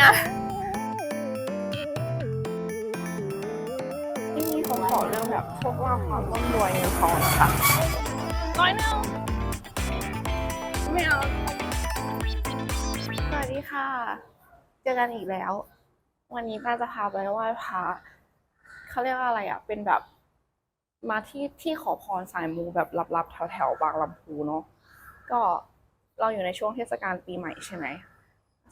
อะที่นี่เขาขอเรื่องแบบพวกว่าความร่ำรวยเงินทองนะคะร้อยหนึ่งไม่เอา สวัสดีค่ะ เจอกันอีกแล้ว วันนี้ป้าจะพาไปไหว้พระเขาเรียกว่าอะไรอะ เป็นแบบ มาที่ที่ขอพรสายมูแบบลับๆแถวแถวๆบางลำพูเนาะก็เราอยู่ในช่วงเทศกาลปีใหม่ใช่ไหม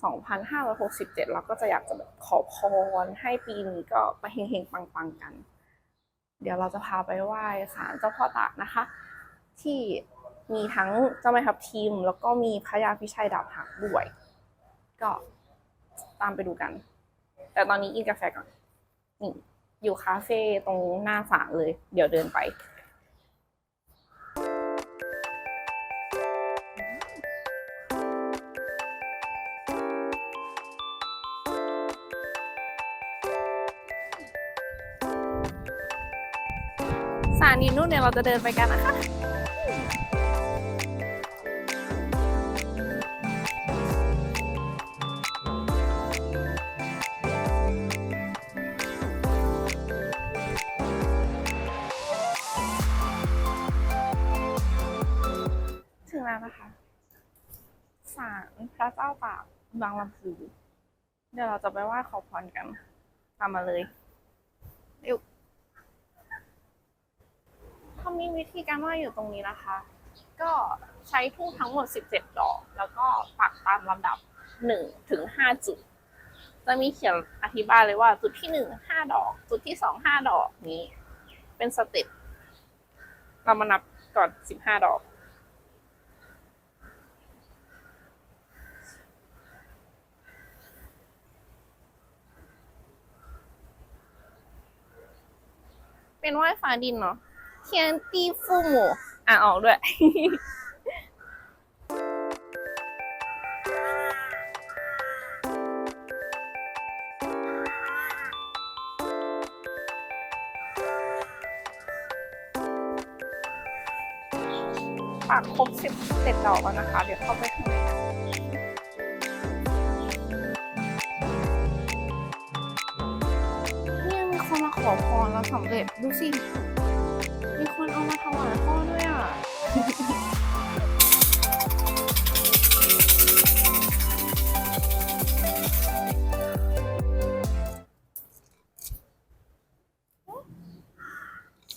2,567 เราก็จะอยากจะแบบขอพรให้ปีนี้ก็ไปเฮงๆ ปังๆ กัน เดี๋ยวเราจะพาไปไหว้ศาลเจ้าพ่อตากนะคะ ที่มีทั้งเจ้าแม่ทับทิม แล้วก็มีพระยาพิชัยดาบหักด้วย ก็ตามไปดูกัน แต่ตอนนี้กินกาแฟก่อนนี่อยู่คาเฟ่ตรงหน้าศาลเลย เดี๋ยวเดินไป นีนู่นเนี่ยเราจะเดินไปกันนะคะถึงแล้วนะคะศาลพระเจ้าตากบางลำพูเดี๋ยวเราจะไปไหว้ขอพรกันตามมาเลยเร็ว เขามีวิธีการไหว้อยู่ตรงนี้นะคะ ก็ใช้ทูบทั้งหมด 17 ดอก แล้วก็ปักตามลำดับ1ถึง5จุด จะมีเขียนอธิบายเลยว่าจุดที่ 1 5 ดอก จุดที่ 2 5 ดอกนี้ เป็นสเต็ปเรามานับก่อน 15 ดอกเป็นไหว้ฟ้าดินเนาะ ทียนตีฟูหมูอ่านออกด้วย ปากครบสิบเจ็ดดอกแล้วนะคะ เดี๋ยวเข้าไปข้างในกันเนี่ยมีคนมาขอพรแล้วสำเร็จดูสิมี คนเอามาถวายพ่อด้วยอะ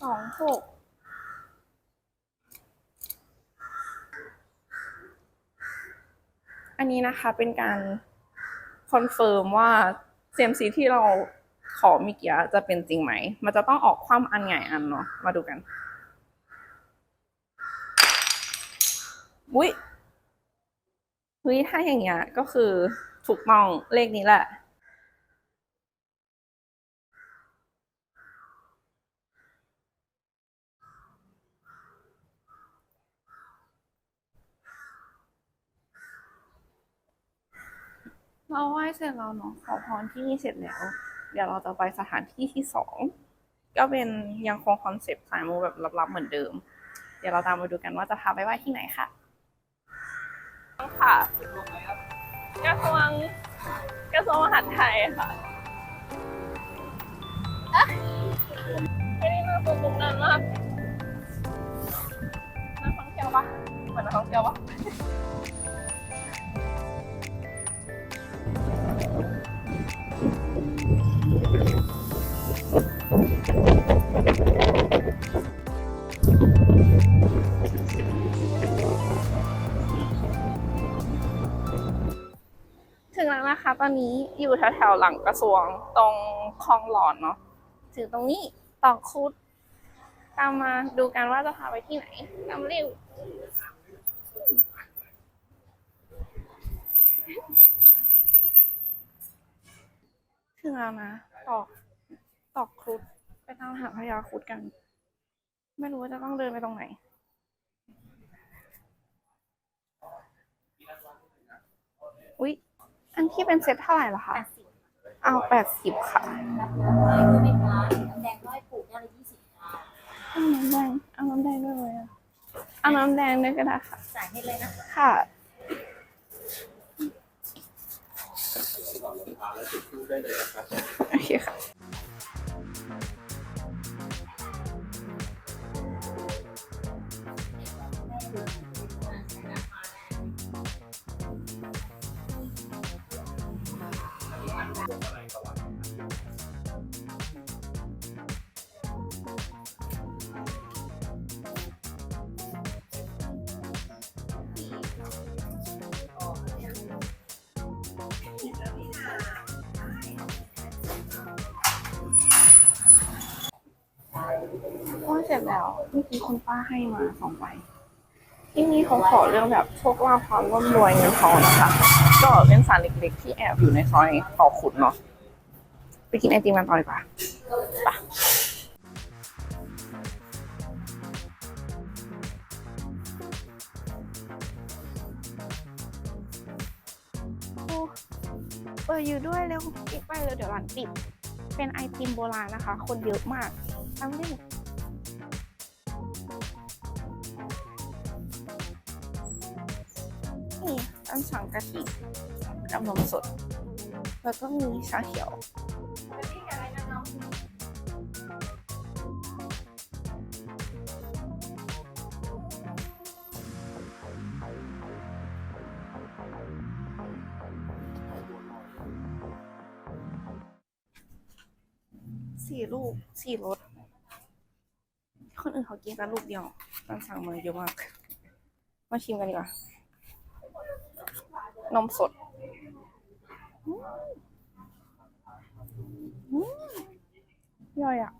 สองหกอันนี้นะคะเป็นการคอนเฟิร์มว่า CMC ที่เราขอมิเกียจะเป็นจริงไหม มันจะต้องออกความอันใหญ่อันเนาะ มาดูกัน อุ้ยเฮ้ยถ้าอย่างเงี้ย ก็คือถูกต้องเลขนี้แหละ เราไหว้เสร็จแล้วเนาะขอพรที่นี่เสร็จแล้ว เดี๋ยวเราจะไปสถานที่ที่สองก็เป็นยังคงคอนเซปต์สายมูแบบลับๆเหมือนเดิม เดี๋ยวเราตามมาดูกันว่าจะพาไปไหว้ที่ไหนค่ะ ค่ะกระทรวงกระทรวงมหาดไทยค่ะไม่ได้มาปุ๊บนานมากนักท่องเที่ยวปะเหมือนนักท่องเที่ยวปะถึง ตอนนี้อยู่แถวๆหลังกระทรวงตรงคลองหลอนเนาะถึงตรงนี้ตอกคุด ตามมาดูกันว่าจะพาไปที่ไหนตามเร็วถึงแล้วนะตอกตอกครุดไปตามหาพญาครุดกัน ไม่รู้ว่าจะต้องเดินไปตรงไหนอุ๊ย อันที่เป็นเซ็ตเท่าไหร่เหรอคะเอาแปดสิบค่ะน้ำแดงด้วยไหมคะน้ำแดงร้อยปลูกได้ละยี่สิบค่ะเอาน้ำแดงเอาน้ำแดงด้วยเลยอะเอาน้ำแดงด้วยก็ได้ค่ะจ่ายให้เลยนะคะค่ะรองเโอ้ยเสร็จแล้วเมื่อกี้คุณป้าให้มาสองใบที่นี่เขาขอเรื่องแบบโชคลาภความร่ำรวยเงินทองนะคะ ก็เป็นสารเล็กๆ ที่แอบอยู่ในซอยต่อขุดเนาะไปกินไอติมกันต่อดีกว่าไปโอ้เปิดอยู่ด้วยเร็วปิดไปเลยเดี๋ยวร้านปิด เป็นไอติมโบราณนะคะ คนเยอะมากทำดิ สังกะทิกับนมสด แล้วก็มีชาเขียวสี่ลูกสี่รสคนอื่นเขากินกันลูกเดียวมันสั่งมาเยอะมาก มาชิมกันดีกว่า นมสดอืมอืมย่อยอะ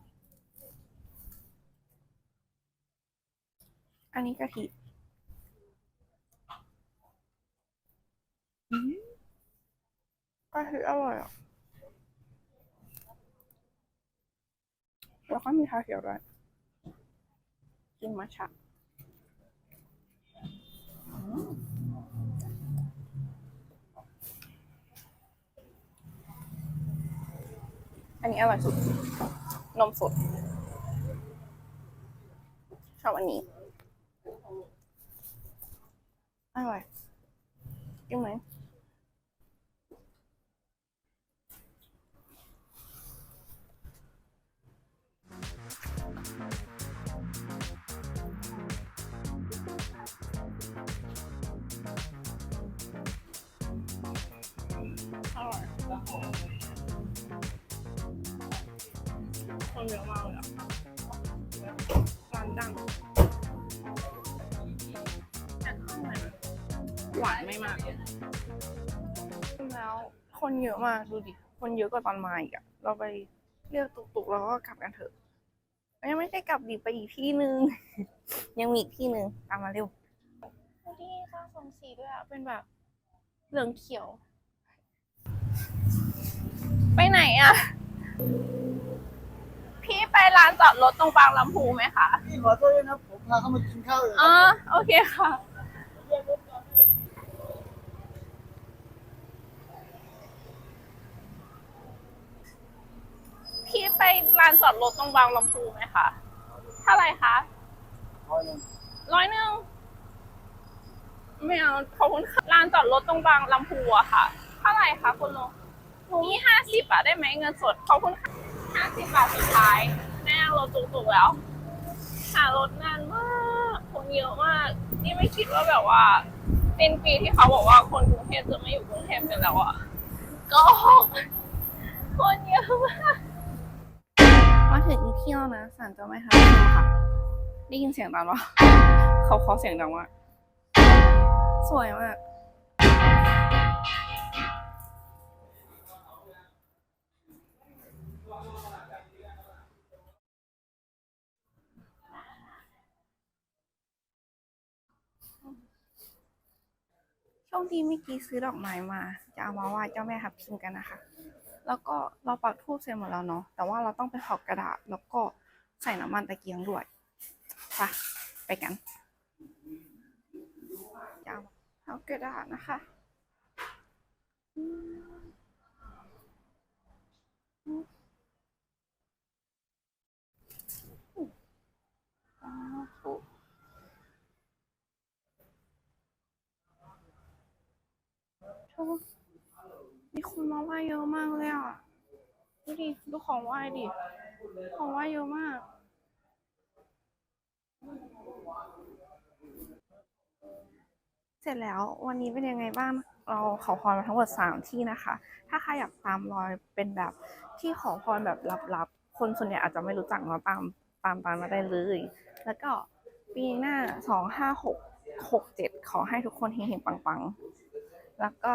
อันนี้กะทิอืมกะทิอร่อยอะแล้วก็มีชาเขียวด้วย กินมัทฉะ อันนี้อร่อยสุด นมสด ชอบอันนี้ อร่อยกินไหมอ เยอะมากเลยอะร้านดังแต่ข้างในหวานไม่มากแล้วคนเยอะมากดูดิ คนเยอะกว่าตอนมาอีกอะเราไปเรียกตุกๆแล้วก็กลับกันเถอะยังไม่ได้กลับดิไปอีกที่นึง ยังมีอีกที่นึงตามมาเร็วดูดิค่ะสองสีด้วยอะเป็นแบบเหลืองเขียว ไปไหนอะ พี่ไปร้านจอดรถตรงบางลำพูไหมคะพี่ขอโทษด้วยนะผมพาเขามากินข้าวเลยอ๋อโอเคค่ะ พี่ไปร้านจอดรถตรงบางลำพูไหมคะเท่าไหร่คะร้อยหนึ่งร้อยหนึ่งไม่เอาขอบคุณค่ะร้านจอดรถตรงบางลำพูอะค่ะ เท่าไหร่คะคุณลุงหนูมีห้าสิบอะได้ไหมเงินสดขอบคุณค่ะ ห้าสิบบาทสุดท้ายแม่งรถตุกๆแล้วหารถนานมากคนเยอะมาก นี่ไม่คิดว่าแบบว่า เป็นปีที่เขาบอกว่าคนกรุงเทพจะไม่อยู่กรุงเทพกันแล้วอะก็คนเยอะมากมาถึงอีกที่แล้วนะศาลเจ้าแม่ทับทิมค่ะ ได้ยินเสียงดังวะเขาเคาะเสียงดังมากสวยมาก คดีเมื่อกี้ซื้อดอกไม้มา จะเอามาไหว้เจ้าแม่ทับทิมกันนะคะ แล้วก็เราปักทูบเสร็จหมดแล้วเนาะ แต่ว่าเราต้องไปถอดกระดาษ แล้วก็ใส่น้ำมันตะเกียงด้วยไปไปกันจะเอาเอากระดาษนะคะอืมอืมอืมสาธุ มีคนมาไหว้เยอะมากเลยอะ ดูดิ ดูของไหว้ดิ ของไหว้เยอะมาก เสร็จแล้ววันนี้เป็นยังไงบ้าง เราขอพรมาทั้งหมดสามที่นะคะ ถ้าใครอยากตามรอยเป็นแบบที่ขอพรแบบลับๆ คนส่วนใหญ่อาจจะไม่รู้จักเนาตามตามตามมาได้เลย แล้วก็ปีหน้าสองห้าหกหกเจ็ดขอให้ทุกคนเฮงๆปังๆ แล้วก็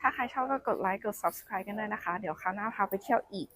ถ้าใครชอบก็กดไลค์กด subscribe กันด้วยนะคะ เดี๋ยวคราวหน้าพาไปเที่ยวอีก